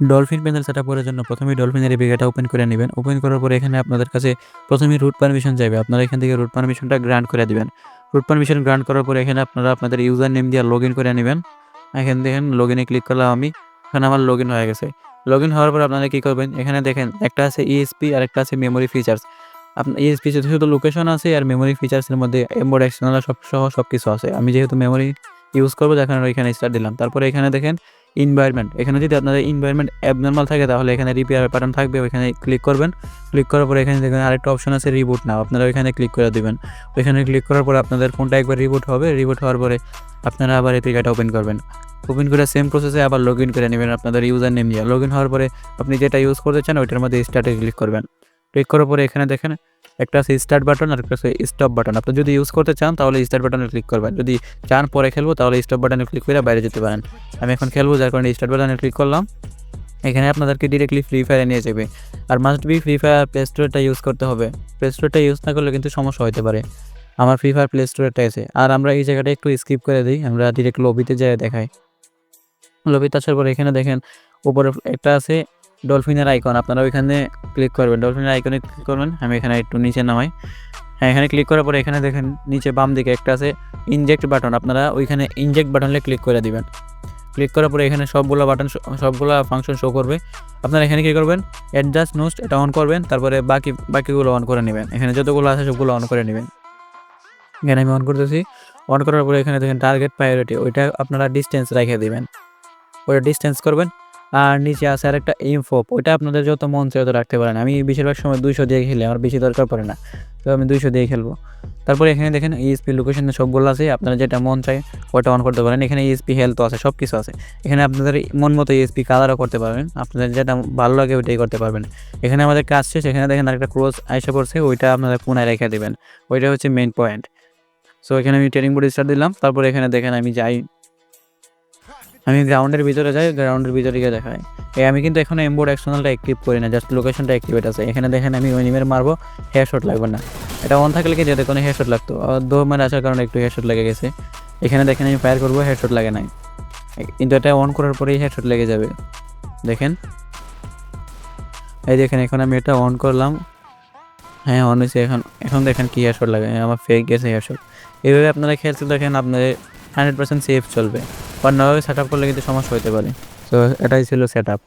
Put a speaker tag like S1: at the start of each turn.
S1: Dolphin panel set up করার জন্য প্রথমে ডলফিনের এপিকেটা ওপেন করে নেবেন। ওপেন করার পরে এখানে আপনাদের কাছে প্রথমে রুট পারমিশন যাবে আপনারা এখান থেকে রুট পারমিশনটা গ্রান্ট করে দিবেন। রুট পারমিশন গ্রান্ট করার পরে এখানে আপনারা আপনাদের ইউজার নেম দিয়ে লগ ইন করে নেবেন। এখানে দেখেন লগ ইনে ক্লিক করলাম আমি। এখানে আমার লগ ইন হয়ে গেছে। লগ ইন হওয়ার পর আপনারা কী করবেন? এখানে দেখেন একটা আছে ইএসপি আর একটা আছে মেমোরি ফিচার্স আপনার ইএসপি শুধু লোকেশন আছে আর মেমোরি ফিচার্সের মধ্যে এমবোর্ড এক্সটার্নাল সব সহ সব কিছু আছে। আমি যেহেতু মেমোরি ইউজ করব দেখেন এখানে স্টার্ট দিলাম। তারপরে এখানে দেখেন ইনভায়রনমেন্ট এখানে যদি আপনাদের ইনভায়রনমেন্ট অ্যাবনর্মাল থাকে, তাহলে এখানে রিপেয়ার বাটন থাকবে, ওইখানে ক্লিক করবেন। ক্লিক করার পরে এখানে দেখবেন আরেকটা অপশন আছে রিবুট নাও আপনারা ওইখানে ক্লিক করে দিবেন। ওইখানে ক্লিক করার পরে আপনাদের ফোনটা একবার রিবুট হবে? রিবুট হওয়ার পরে আপনারা আবার এপিকাটা ওপেন করবেন। ওপেন করে সেম প্রসেসে আবার লগ ইন করে নেবেন আপনাদের ইউজার নেম দিয়ে। লগ ইন হওয়ার পরে আপনি যেটা ইউজ করতে চান, ওইটার মধ্যে স্টার্টে ক্লিক করবেন। ক্লিক করার পরে এখানে দেখেন একটা আছে স্টার্ট বাটন আর একটা আছে স্টপ বাটন আপনি যদি ইউজ করতে চান, তাহলে স্টার্ট বাটনে ক্লিক করবেন। যদি চান, পরে খেলব, তাহলে স্টপ বাটনে ক্লিক করে বাইরে যেতে পারেন। আমি এখন খেলব, যার কারণে স্টার্ট বাটনে ক্লিক করলাম। এখানে আপনাদেরকে ডিরেক্টলি ফ্রি ফায়ারে নিয়ে যাবে। আর must be free fire play স্টোরটা use করতে হবে। প্লে স্টোরটা ইউজ না করলে কিন্তু সমস্যা হতে পারে। আমার ফ্রি ফায়ার প্লে স্টোরটা আছে। আর আমরা এই জায়গাটা একটু স্কিপ করে দিই। আমরা ডিরেক্ট লবিতে যাই, দেখাই। লবিতে আসার পরে এখানে দেখেন, উপরে একটা আছে ডলফিনের আইকন আপনারা ওইখানে ক্লিক করবেন। ডলফিনের আইকনে ক্লিক করবেন, আমি এখানে একটু নিচে নামাই। হ্যাঁ এখানে ক্লিক করার পরে এখানে দেখেন নিচে বাম দিকে একটা আছে ইনজেক্ট বাটন আপনারা ওইখানে ইনজেক্ট বাটনে ক্লিক করে দিবেন। ক্লিক করার পরে এখানে সবগুলো বাটন সবগুলো ফাংশন শো করবে। আপনারা এখানে কী করবেন? অ্যাডজাস্ট নোস্ট এটা অন করবেন, তারপরে বাকি, বাকিগুলো অন করে নেবেন। এখানে যতগুলো আছে সবগুলো অন করে নেবেন। এখানে আমি অন করতেছি। অন করার পরে এখানে দেখেন টার্গেট প্রায়োরিটি ওইটা আপনারা ডিস্টেন্স রেখে দেবেন। ওইটা ডিস্টেন্স করবেন আর নিচে আছে আর একটা ইনফো ওইটা আপনাদের যত মন চায় তত রাখতে পারেন। আমি বেশিরভাগ সময় দুইশো দিয়ে খেলি, আমার বেশি দরকার পড়ে না। তো আমি দুইশো দিয়ে খেলব। তারপরে এখানে দেখেন ইএসপি লোকেশনে সবগুলো আছে, আপনারা যেটা মন চায় ওটা অন করতে পারেন। এখানে ইএসপি হেলথ আছে সব কিছু আছে এখানে আপনাদের মন মতো ইএসপি কালারও করতে পারবেন। আপনাদের যেটা ভালো লাগে ওইটাই করতে পারবেন। এখানে আমাদের কাজ শেষ, এখানে দেখেন আরেকটা ক্রোজ আইসা পড়ছে, ওইটা আপনারা পুনায় রেখে দেবেন। ওইটা হচ্ছে মেন পয়েন্ট সো এখানে আমি ট্রেনিং বোর্ড স্টার্ট দিলাম। তারপরে এখানে দেখেন আমি যাই আমি গ্রাউন্ডের ভিতরে যাই গ্রাউন্ডের ভিতরে গিয়ে দেখাই। এই আমি কিন্তু এখন এমবোর্ড এক্সটার্নালটা অ্যাক্টিভ করি না জাস্ট লোকেশনটা অ্যাক্টিভেট আছে। এখানে দেখেন আমি ওই মারবো হেয়ার শট লাগবে না। এটা অন থাকলে কি যেতে কোনো হেয়ার শট লাগতো? দো মানে আসার কারণে একটু হেয়ার শট লেগে গেছে। এখানে দেখেন আমি ফায়ার করব হেয়ার শট লাগে নাই। কিন্তু এটা অন করার পরেই হেয়ার শট লেগে যাবে। দেখেন। এই দেখেন, এখন আমি এটা অন করলাম। হ্যাঁ অন হয়েছে এখন। এখন দেখেন কি হেয়ার শট লাগে। আমার ফেক গেছে হেয়ার শট এইভাবে আপনারা খেলতে দেখেন আপনাদের হান্ড্রেড পার্সেন্ট সেফ চলবে। অন্যভাবে সেট আপ করলে কিন্তু সমস্যা হইতে পারে। তো এটাই ছিল সেট আপ